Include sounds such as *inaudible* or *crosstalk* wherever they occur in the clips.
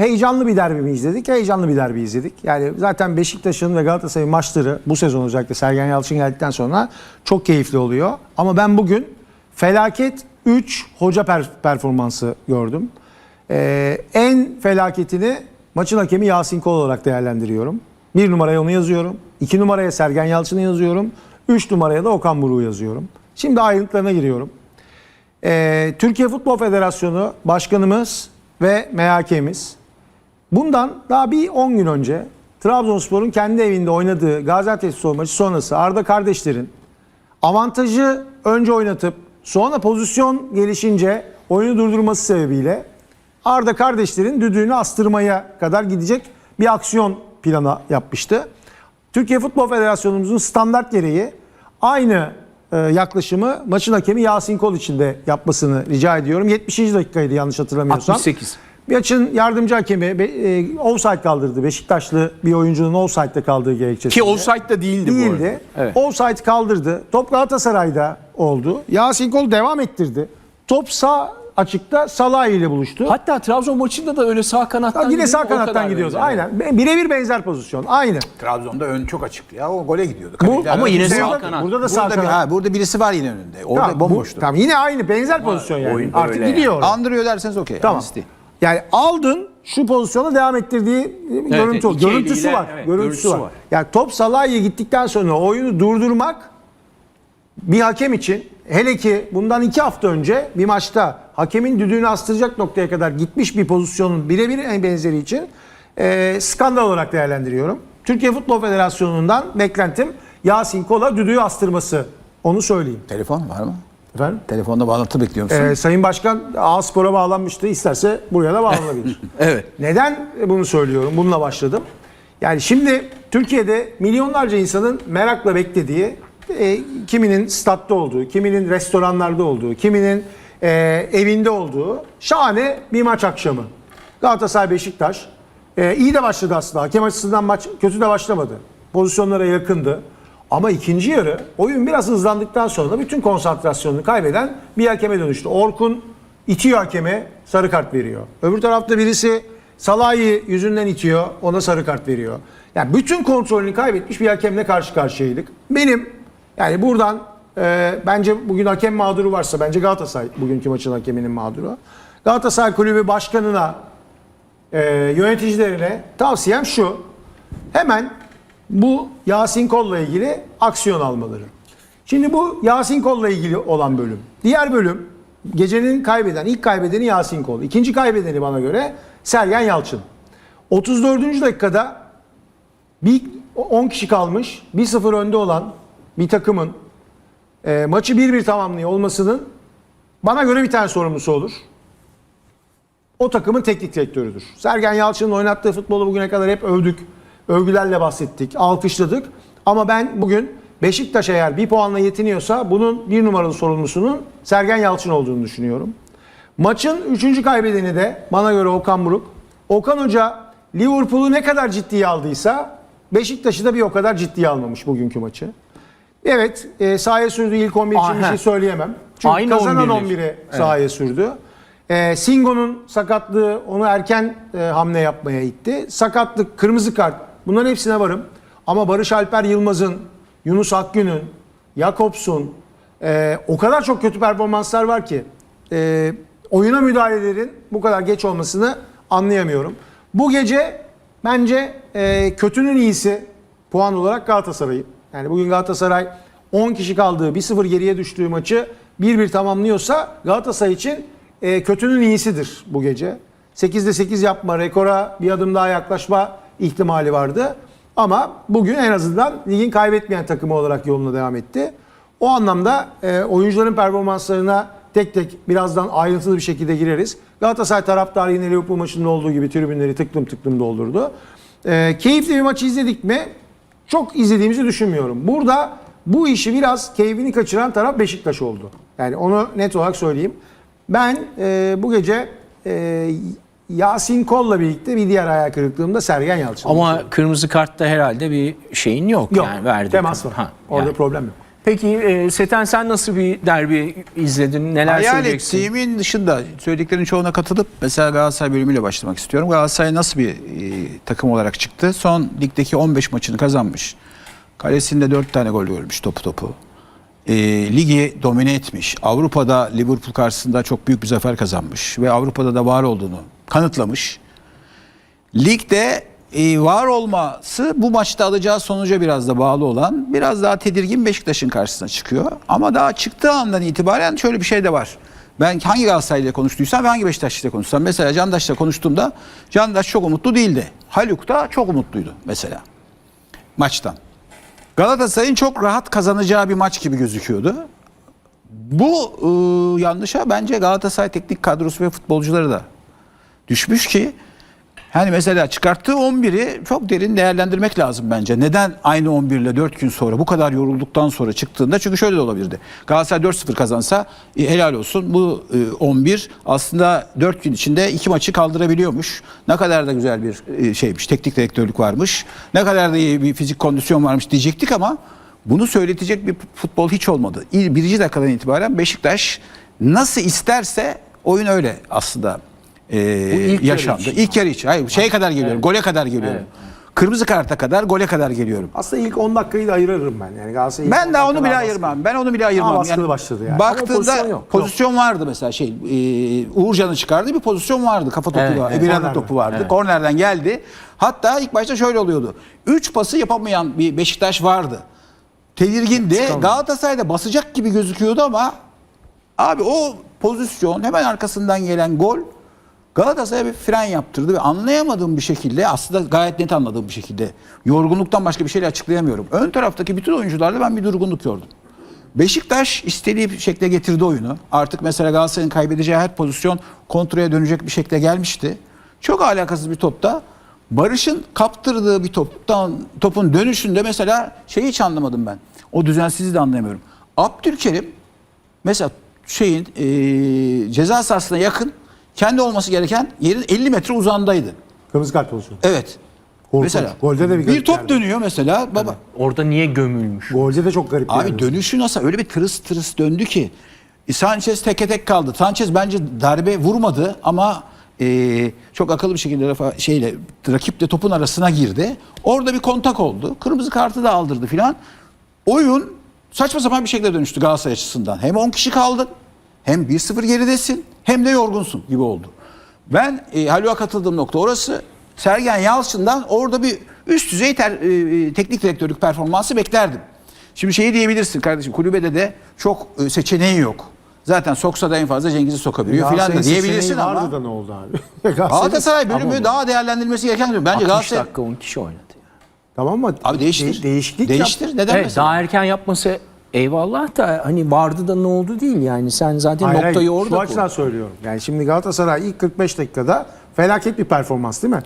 Heyecanlı bir derbi mi izledik? Heyecanlı bir derbi izledik. Yani zaten Beşiktaş'ın ve Galatasaray'ın maçları bu sezon özellikle Sergen Yalçın geldikten sonra çok keyifli oluyor. Ama ben bugün felaket 3 hoca per- performansı gördüm. Ee, en felaketini maçın hakemi Yasin Kol olarak değerlendiriyorum. Bir numaraya onu yazıyorum. iki numaraya Sergen Yalçın'ı yazıyorum. Üç numaraya da Okan Buruk'u yazıyorum. Şimdi ayrıntılarına giriyorum. Ee, Türkiye Futbol Federasyonu Başkanımız ve MHK'miz bundan daha bir 10 gün önce Trabzonspor'un kendi evinde oynadığı Gaziantepspor maçı sonrası Arda kardeşlerin avantajı önce oynatıp sonra pozisyon gelişince oyunu durdurması sebebiyle Arda kardeşlerin düdüğünü astırmaya kadar gidecek bir aksiyon planı yapmıştı. Türkiye Futbol Federasyonumuzun standart gereği aynı e, yaklaşımı maçın hakemi Yasin Kol için de yapmasını rica ediyorum. 70. dakikaydı yanlış hatırlamıyorsam. 68. Maçın yardımcı hakemi e, offside kaldırdı. Beşiktaşlı bir oyuncunun offside'de kaldığı gerekçesiyle. Ki offside'da değildi, bu arada. Değildi. Evet. Offside kaldırdı. Top Galatasaray'da oldu. Yasin Kol devam ettirdi. Top sağ açıkta Salah ile buluştu. Hatta Trabzon maçında da öyle sağ kanattan Yine gidiyor, sağ kanattan gidiyoruz. benzer. Aynen. Birebir benzer pozisyon. Aynı. Trabzon'da ön çok açıktı ya. O gole gidiyordu. Bu, Kaleciler ama yine burada, sağ kanat. Burada da sağ burada, bir, kanat. ha, burada birisi var yine önünde. Orada Tamam, bu- bomboştu. tamam, yine aynı benzer pozisyon yani. Artık gidiyor. Andırıyor derseniz okey. Tamam. Amnesty. Yani aldın şu pozisyona devam ettirdiği görüntü, iki görüntüsü eliyle, var. evet, görüntüsü, görüntüsü var. var. Yani top Salah'ya gittikten sonra oyunu durdurmak bir hakem için hele ki bundan iki hafta önce bir maçta hakemin düdüğünü astıracak noktaya kadar gitmiş bir pozisyonun birebir en benzeri için e, skandal olarak değerlendiriyorum. Türkiye Futbol Federasyonu'ndan beklentim Yasin Kola düdüğü astırması. Onu söyleyeyim. Telefon var mı? Efendim? Telefonda bağlantı bekliyor musun? Ee, Sayın Başkan A-Spor'a bağlanmıştı. İsterse buraya da bağlanabilir. *laughs* Evet. Neden bunu söylüyorum? Bununla başladım. Yani şimdi Türkiye'de milyonlarca insanın merakla beklediği, e, kiminin statta olduğu, kiminin restoranlarda olduğu, kiminin e, evinde olduğu şahane bir maç akşamı. Galatasaray Beşiktaş. E, iyi de başladı aslında. Hakem açısından maç kötü de başlamadı. Pozisyonlara yakındı. Ama ikinci yarı oyun biraz hızlandıktan sonra bütün konsantrasyonunu kaybeden bir hakeme dönüştü. Orkun itiyor hakeme sarı kart veriyor. Öbür tarafta birisi Salah'ı yüzünden itiyor ona sarı kart veriyor. Yani bütün kontrolünü kaybetmiş bir hakemle karşı karşıyaydık. Benim yani buradan e, bence bugün hakem mağduru varsa bence Galatasaray bugünkü maçın hakeminin mağduru. Galatasaray Kulübü Başkanı'na e, yöneticilerine tavsiyem şu. Hemen bu Yasin Kol'la ilgili aksiyon almaları. Şimdi bu Yasin Kol'la ilgili olan bölüm. Diğer bölüm gecenin kaybeden, ilk kaybedeni Yasin Kol. İkinci kaybedeni bana göre Sergen Yalçın. 34. dakikada bir 10 kişi kalmış, 1-0 önde olan bir takımın e, maçı 1-1 tamamlıyor olmasının bana göre bir tane sorumlusu olur o takımın teknik direktörüdür. Sergen Yalçın'ın oynattığı futbolu bugüne kadar hep övdük. Övgülerle bahsettik, alkışladık. Ama ben bugün Beşiktaş eğer bir puanla yetiniyorsa bunun bir numaralı sorumlusunun Sergen Yalçın olduğunu düşünüyorum. Maçın üçüncü kaybedeni de bana göre Okan Buruk. Okan Hoca Liverpool'u ne kadar ciddiye aldıysa Beşiktaş'ı da bir o kadar ciddiye almamış bugünkü maçı. Evet e, sahaya sürdüğü ilk 11 için bir şey söyleyemem. Çünkü Aynı kazanan 11'ler. 11'i sahaya sürdü. E, Singo'nun sakatlığı onu erken e, hamle yapmaya itti. Sakatlık, kırmızı kart bunların hepsine varım. Ama Barış Alper Yılmaz'ın, Yunus Akgün'ün, Jakobs'un e, o kadar çok kötü performanslar var ki e, oyuna müdahalelerin bu kadar geç olmasını anlayamıyorum. Bu gece bence e, kötünün iyisi puan olarak Galatasaray'ın. Yani bugün Galatasaray 10 kişi kaldığı 1-0 geriye düştüğü maçı 1-1 tamamlıyorsa Galatasaray için e, kötünün iyisidir bu gece. 8'de 8 yapma, rekora bir adım daha yaklaşma ihtimali vardı. Ama bugün en azından ligin kaybetmeyen takımı olarak yoluna devam etti. O anlamda e, oyuncuların performanslarına tek tek birazdan ayrıntılı bir şekilde gireriz. Galatasaray taraftarı yine Liverpool maçında olduğu gibi tribünleri tıklım tıklım doldurdu. E, keyifli bir maçı izledik mi? Çok izlediğimizi düşünmüyorum. Burada bu işi biraz keyfini kaçıran taraf Beşiktaş oldu. Yani onu net olarak söyleyeyim. Ben e, bu gece e, Yasin Kol'la birlikte bir diğer hayal kırıklığım da Sergen Yalçın. Ama kırmızı kartta herhalde bir şeyin yok, yok. yani verdi. temas var. Ha, Orada yani. problem yok. Peki e, Seten sen nasıl bir derbi izledin? Neler Hayal söyleyeceksin? ettiğimin dışında söylediklerinin çoğuna katılıp mesela Galatasaray bölümüyle başlamak istiyorum. Galatasaray nasıl bir e, takım olarak çıktı? Son ligdeki 15 maçını kazanmış. Kalesinde 4 tane gol görmüş topu topu. E, ligi domine etmiş. Avrupa'da Liverpool karşısında çok büyük bir zafer kazanmış. Ve Avrupa'da da var olduğunu kanıtlamış. Ligde e, var olması bu maçta alacağı sonuca biraz da bağlı olan biraz daha tedirgin Beşiktaş'ın karşısına çıkıyor. Ama daha çıktığı andan itibaren şöyle bir şey de var. Ben hangi Galatasaray'la konuştuysam ve hangi Beşiktaş'la konuşsam. Mesela Candaş'la konuştuğumda Candaş çok umutlu değildi. Haluk da çok umutluydu mesela maçtan. Galatasaray'ın çok rahat kazanacağı bir maç gibi gözüküyordu. Bu e, yanlışa bence Galatasaray teknik kadrosu ve futbolcuları da düşmüş ki hani mesela çıkarttığı 11'i çok derin değerlendirmek lazım bence. Neden aynı 11 ile 4 gün sonra bu kadar yorulduktan sonra çıktığında çünkü şöyle de olabilirdi. Galatasaray 4-0 kazansa e, helal olsun. Bu e, 11 aslında 4 gün içinde iki maçı kaldırabiliyormuş. Ne kadar da güzel bir e, şeymiş. Teknik direktörlük varmış. Ne kadar da iyi bir fizik kondisyon varmış diyecektik ama bunu söyletecek bir futbol hiç olmadı. Birinci dakikadan itibaren Beşiktaş nasıl isterse oyun öyle aslında e, ilk yarı yaşandı. için. İlk yarı için. Hayır şeye kadar geliyorum. Gole kadar geliyorum. Kırmızı karta kadar gole kadar geliyorum. Aslında ilk 10 dakikayı da ayırırım ben. Yani Galatasaray'ın ilk Ben 10 daha onu bile daha ayırmam. Ben onu bile ayırmam. Ama baskılı başladı yani. Baktığında Ama pozisyon, pozisyon yok. vardı mesela şey e, Uğurcan'ı çıkardı bir pozisyon vardı. Kafa topu Evet, var. evet. Topu vardı. Evet. Kornerden geldi. Hatta ilk başta şöyle oluyordu. Üç pası yapamayan bir Beşiktaş vardı. Tedirgindi. Galatasaray'da basacak gibi gözüküyordu ama abi o pozisyon hemen arkasından gelen gol Galatasaray'a bir fren yaptırdı ve anlayamadığım bir şekilde aslında gayet net anladığım bir şekilde yorgunluktan başka bir şeyle açıklayamıyorum. Ön taraftaki bütün oyuncularda ben bir durgunluk gördüm. Beşiktaş istediği bir şekilde getirdi oyunu. Artık mesela Galatasaray'ın kaybedeceği her pozisyon kontraya dönecek bir şekilde gelmişti. Çok alakasız bir topta Barış'ın kaptırdığı bir toptan topun dönüşünde mesela şeyi hiç anlamadım ben. O düzensizliği de anlayamıyorum. Abdülkerim mesela şeyin eee ceza sahasına yakın kendi olması gereken yerin 50 metre uzandaydı. Kırmızı kart pozisyonu. Evet. Korkunç. Mesela Golde de bir bir top geldi. dönüyor mesela baba. Orada niye gömülmüş? Golde de çok garip Abi geldi. dönüşü nasıl öyle bir tırıs tırıs döndü ki. E, Sanchez teke tek kaldı. Sanchez bence darbe vurmadı ama e, çok akıllı bir şekilde rafa, şeyle rakiple topun arasına girdi. Orada bir kontak oldu. Kırmızı kartı da aldırdı filan. Oyun saçma sapan bir şekilde dönüştü Galatasaray açısından. Hem 10 kişi kaldın hem 1-0 geridesin hem de yorgunsun gibi oldu. Ben e, Haluk'a katıldığım nokta orası. Sergen Yalçın'dan orada bir üst düzey ter- e, e, teknik direktörlük performansı beklerdim. Şimdi şeyi diyebilirsin kardeşim kulübede de çok e, seçeneği yok. Zaten soksa da en fazla Cengiz'i sokabiliyor filan da diyebilirsin ama vardı da ne oldu abi? *laughs* Galatasaray bölümü daha değerlendirilmesi gereken bir bölüm. Bence 60 Galatasaray dakika 10 kişi oynadı. Tamam mı? Abi değiştir. De- değişiklik Değiştir. yap. Neden Evet, mesela? daha erken yapması eyvallah da hani vardı da ne oldu değil yani. Sen zaten Hayır, noktayı hayır, orada Şu açıdan söylüyorum. Yani şimdi Galatasaray ilk 45 dakikada felaket bir performans değil mi?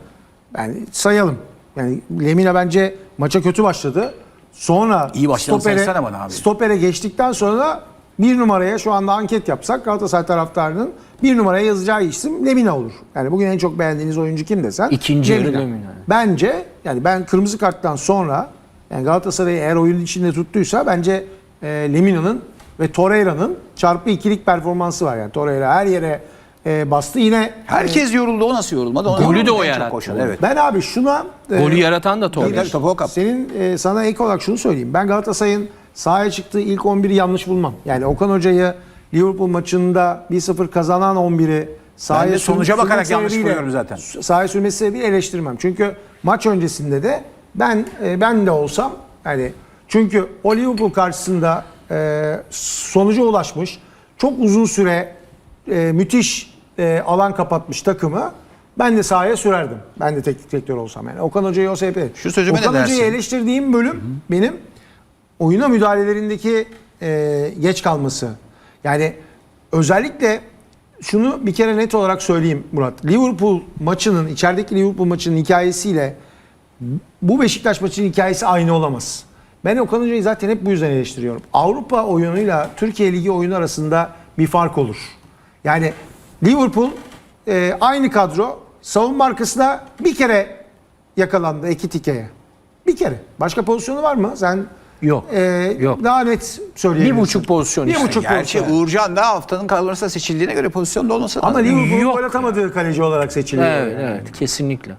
Yani sayalım. Yani Lemina bence maça kötü başladı. Sonra İyi başladı, saysana bana abi. Stopere geçtikten sonra bir numaraya şu anda anket yapsak Galatasaray taraftarının bir numaraya yazacağı isim Lemina olur. Yani bugün en çok beğendiğiniz oyuncu kim desen İkinci yarı Lemina. Bence yani ben kırmızı karttan sonra yani Galatasaray'ı eğer oyunun içinde tuttuysa bence e, Lemina'nın ve Torreira'nın çarpı ikilik performansı var. Yani Torreira her yere e, bastı. Yine Herkes yoruldu. O nasıl yorulmadı? Ona Golü de o yarattı. koşan, Evet. ben abi şuna e, Golü yaratan da Torreira. Tabii, kaptı. senin e, sana ek olarak şunu söyleyeyim. Ben Galatasaray'ın sahaya çıktığı ilk 11'i yanlış bulmam. Yani Okan Hoca'yı Liverpool maçında 1-0 kazanan 11'i sahaya Ben sonuca bakarak yanlış buluyorum zaten. Sahaya sürmesi sebebiyle eleştirmem. Çünkü maç öncesinde de ben e, ben de olsam yani çünkü o Liverpool karşısında e, sonuca ulaşmış çok uzun süre e, müthiş e, alan kapatmış takımı ben de sahaya sürerdim. Ben de teknik direktör olsam yani. Okan Hoca'yı o sebeple. Şu sözüme ne Okan Hoca'yı dersin? eleştirdiğim bölüm benim oyuna müdahalelerindeki e, geç kalması. Yani özellikle şunu bir kere net olarak söyleyeyim Murat. Liverpool maçının, içerideki Liverpool maçının hikayesiyle bu Beşiktaş maçının hikayesi aynı olamaz. Ben Okan Hoca'yı zaten hep bu yüzden eleştiriyorum. Avrupa oyunuyla Türkiye Ligi oyunu arasında bir fark olur. Yani Liverpool e, aynı kadro savunma arkasına bir kere yakalandı Ekitike'ye. Bir kere. Başka pozisyonu var mı? Sen Yok, Ee, yok. Daha net söyleyebilirsin. Bir buçuk pozisyon Bir işte. buçuk Gerçi pozisyon. Uğurcan da haftanın kadrosuna seçildiğine göre pozisyonda olması Ama lazım. Liverpool'un gol atamadığı kaleci olarak seçiliyor. Evet, evet kesinlikle.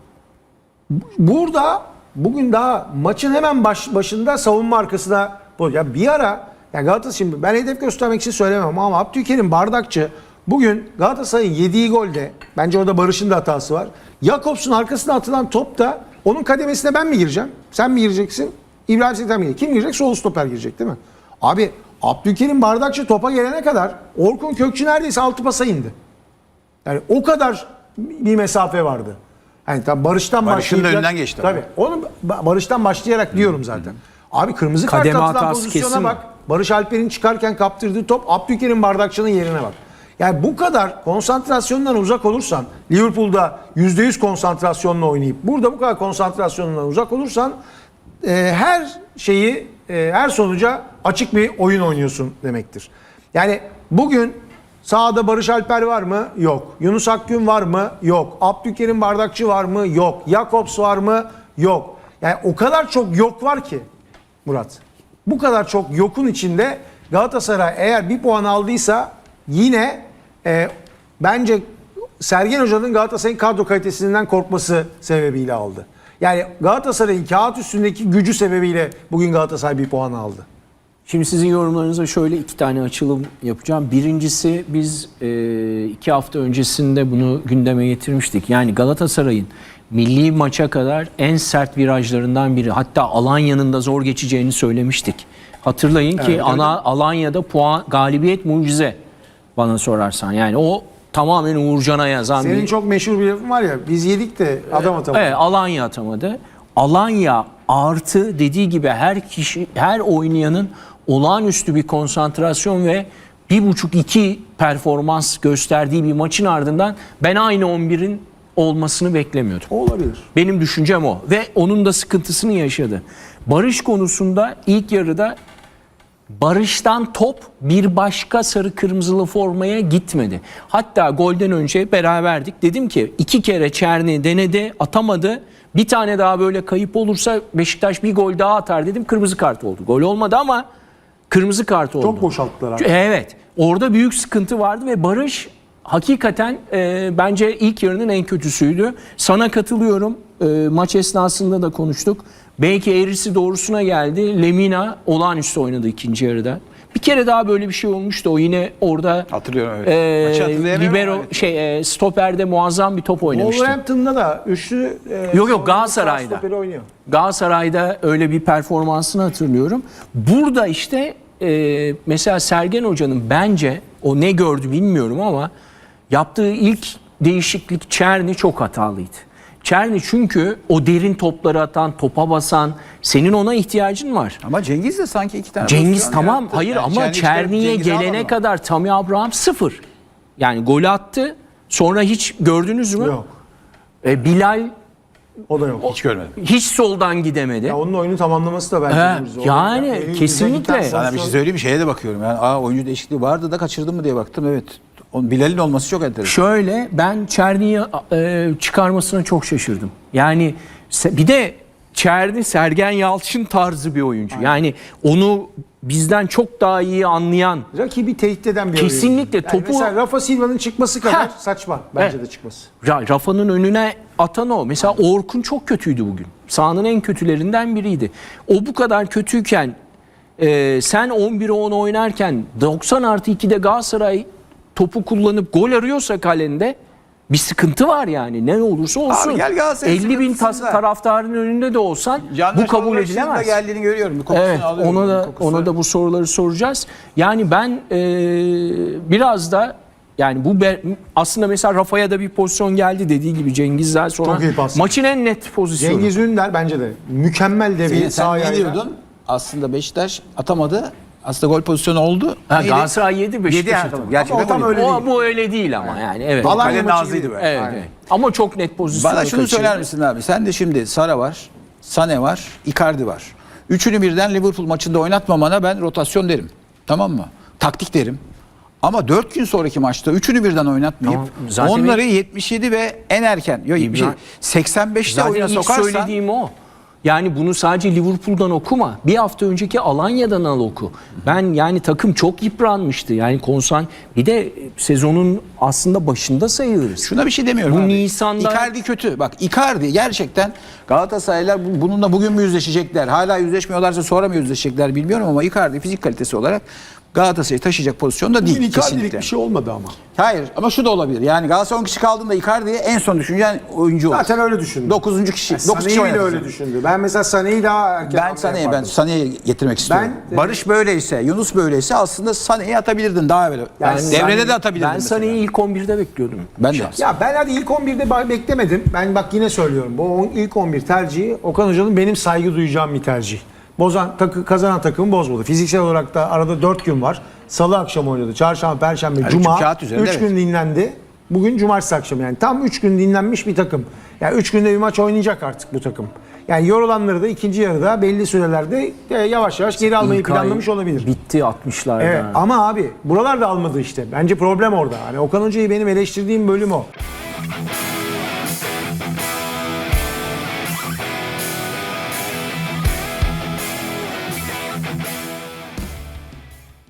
Burada bugün daha maçın hemen baş, başında savunma arkasına ya bir ara ya Galatasaray şimdi ben hedef göstermek için söylemem ama Abdülkerim Bardakçı bugün Galatasaray'ın yediği golde bence orada Barış'ın da hatası var. Jakobs'un arkasına atılan top da onun kademesine ben mi gireceğim? Sen mi gireceksin? İbrahim Setem mi girecek? Kim girecek? Sol stoper girecek değil mi? Abi Abdülkerim Bardakçı topa gelene kadar Orkun Kökçü neredeyse altı pasa indi. Yani o kadar bir mesafe vardı. Yani tabii Barış'tan Barış'ın başlayacak- önünden geçti ama. Tabii. Onu Ba- Barış'tan başlayarak diyorum zaten. Abi kırmızı kart Kademe atılan hatası pozisyona kesin. bak. Barış Alper'in çıkarken kaptırdığı top Abdülkerim Bardakçı'nın yerine bak. Yani bu kadar konsantrasyondan uzak olursan Liverpool'da %100 konsantrasyonla oynayıp burada bu kadar konsantrasyondan uzak olursan e, her şeyi e, her sonuca açık bir oyun oynuyorsun demektir. Yani bugün sahada Barış Alper var mı? Yok. Yunus Akgün var mı? Yok. Abdülkerim Bardakçı var mı? Yok. Jakobs var mı? Yok. Yani o kadar çok yok var ki Murat. Bu kadar çok yokun içinde Galatasaray eğer bir puan aldıysa yine e, bence Sergen Hoca'nın Galatasaray'ın kadro kalitesinden korkması sebebiyle aldı. Yani Galatasaray'ın kağıt üstündeki gücü sebebiyle bugün Galatasaray bir puan aldı. Şimdi sizin yorumlarınıza şöyle iki tane açılım yapacağım. Birincisi biz e, iki hafta öncesinde bunu gündeme getirmiştik. Yani Galatasaray'ın milli maça kadar en sert virajlarından biri. Hatta Alanya'nın da zor geçeceğini söylemiştik. Hatırlayın ki ana Alanya'da puan galibiyet mucize bana sorarsan. Yani o tamamen Uğurcan'a yazan Senin bir çok meşhur bir lafın var ya biz yedik de adam atamadı. Evet, Alanya atamadı. Alanya artı dediği gibi her kişi, her oynayanın olağanüstü bir konsantrasyon ve bir buçuk iki performans gösterdiği bir maçın ardından ben aynı 11'in olmasını beklemiyordum. Olabilir. Benim düşüncem o ve onun da sıkıntısını yaşadı. Barış konusunda ilk yarıda Barış'tan top bir başka sarı kırmızılı formaya gitmedi. Hatta golden önce beraberdik. Dedim ki iki kere Çerni denedi atamadı. Bir tane daha böyle kayıp olursa Beşiktaş bir gol daha atar dedim. Kırmızı kart oldu. Gol olmadı ama kırmızı kart oldu. Çok boşalttılar abi. Evet. Orada büyük sıkıntı vardı ve Barış hakikaten e, bence ilk yarının en kötüsüydü. Sana katılıyorum. E, maç esnasında da konuştuk. Belki eğrisi doğrusuna geldi. Lemina olağanüstü oynadı ikinci yarıda. Bir kere daha böyle bir şey olmuştu. O yine orada Hatırlıyorum, evet. e, libero evet. şey e, stoperde muazzam bir top oynamıştı. Wolverhampton'da da üçlü e, yok, savunma Galatasaray'da. stoperi oynuyor. Galatasaray'da öyle bir performansını hatırlıyorum. Burada işte e, mesela Sergen Hoca'nın bence o ne gördü bilmiyorum ama yaptığı ilk değişiklik Çerni çok hatalıydı. Çerni çünkü o derin topları atan, topa basan, senin ona ihtiyacın var. Ama Cengiz de sanki iki tane Cengiz tamam yarattı. hayır Yani ama Çerni'ye gelene almadı. kadar Tammy Abraham sıfır. Yani gol attı. Sonra hiç gördünüz mü? Yok. E, Bilal O da yok. Hiç görmedim. hiç soldan gidemedi. Ya onun oyunu tamamlaması da bence He, mucize. Yani bize kesinlikle. giden Sana bir şey söyleyeyim mi? Şeye de bakıyorum. Yani aa oyuncu değişikliği vardı da kaçırdım mı diye baktım. Evet. Onun Bilal'in olması çok enteresan. Şöyle ben Çerni'yi e, çıkarmasına çok şaşırdım. Yani se- bir de Çerni Sergen Yalçın tarzı bir oyuncu. Yani onu bizden çok daha iyi anlayan Rakibi tehdit eden bir Kesinlikle oyuncu. Yani topu- Mesela Rafa Silva'nın çıkması kadar Heh. saçma bence Evet. de çıkması. Ra- Rafa'nın önüne atan o. Mesela Orkun çok kötüydü bugün. Sahanın en kötülerinden biriydi. O bu kadar kötüyken e, sen 11'e 10 oynarken 90 artı 2'de Galatasaray topu kullanıp gol arıyorsa kalende bir sıkıntı var yani. Ne olursa olsun. Abi gel Galatasaray'ın 50 bin tas- taraftarın önünde de olsan Candaş bu kabul edilemez. geldiğini görüyorum. Bir kokusunu Evet, alıyorum. ona da kokusu. ona da bu soruları soracağız. Yani ben e, biraz da yani bu be- aslında mesela Rafa'ya da bir pozisyon geldi dediği gibi Cengiz'den sonra Çok iyi pas. maçın en net pozisyonu. Cengiz Ünder bence de mükemmel de bir sağ sen ne diyordun? Aslında Beşiktaş atamadı. Aslında gol pozisyonu oldu. Ha? Galatasaray yedi Beşiktaş Yedi, ha, atamadı. tamam. Gerçekten tam öyle. O, bu öyle değil ama yani evet. Maçı ağzıydı gibi. be. Evet, Aynen. evet. Ama çok net pozisyon. Bana şunu söyler misin abi? Sen de şimdi Sara var, Sane var, Icardi var. Üçünü birden Liverpool maçında oynatmamana ben rotasyon derim. Tamam mı? Taktik derim. Ama 4 gün sonraki maçta üçünü birden oynatmayıp Tamam, zaten onları 77 ve en erken yok bir şey İbrahim- 85'te Zaten oyuna ilk sokarsan söylediğim o. Yani bunu sadece Liverpool'dan okuma. Bir hafta önceki Alanya'dan al oku. Ben yani takım çok yıpranmıştı. Yani konsan bir de sezonun aslında başında sayılırız. Şuna bir şey demiyorum Bu abi. Nisan'da- Icardi kötü. Bak Icardi gerçekten Galatasaraylılar bu- bununla bugün mü yüzleşecekler? Hala yüzleşmiyorlarsa sonra mı yüzleşecekler bilmiyorum ama Icardi fizik kalitesi olarak Galatasaray'ı taşıyacak pozisyonda değil Bugün Icardi'lik kesinlikle. bir şey olmadı ama. Hayır ama şu da olabilir. Yani Galatasaray 10 kişi kaldığında Icardi'ye en son düşünen oyuncu olur. Zaten öyle düşündüm. 9. kişi. 9 Sané'yi kişi bile oynadı. öyle düşündü. Ben mesela Sané'yi daha erken Ben Sané'yi ben. Sané'yi getirmek istiyorum. Ben- Barış böyleyse, Yunus böyleyse aslında Sané'yi atabilirdin daha evvel. Yani Devrede Sané- de atabilirdin. Ben. Sané'yi ilk 11'de bekliyordum. Ben de. Ya ben hadi ilk 11'de ba- beklemedim. Ben bak yine söylüyorum. Bu ilk 11 tercihi Okan Hoca'nın benim saygı duyacağım bir tercih. Bozan, takı, kazanan takımı bozmadı. Fiziksel olarak da arada 4 gün var. Salı akşamı oynadı. Çarşamba, Perşembe, Yani Cuma. çünkü kağıt üzerinde 3 evet. gün dinlendi. Bugün cumartesi akşamı yani. Tam 3 gün dinlenmiş bir takım. Yani 3 günde bir maç oynayacak artık bu takım. Yani yorulanları da ikinci yarıda belli sürelerde e, yavaş yavaş geri almayı İlk ay planlamış olabilir. Bitti 60'larda. Evet, ama abi buralar da almadı işte. Bence problem orada. Hani Okan Hoca'yı benim eleştirdiğim bölüm o.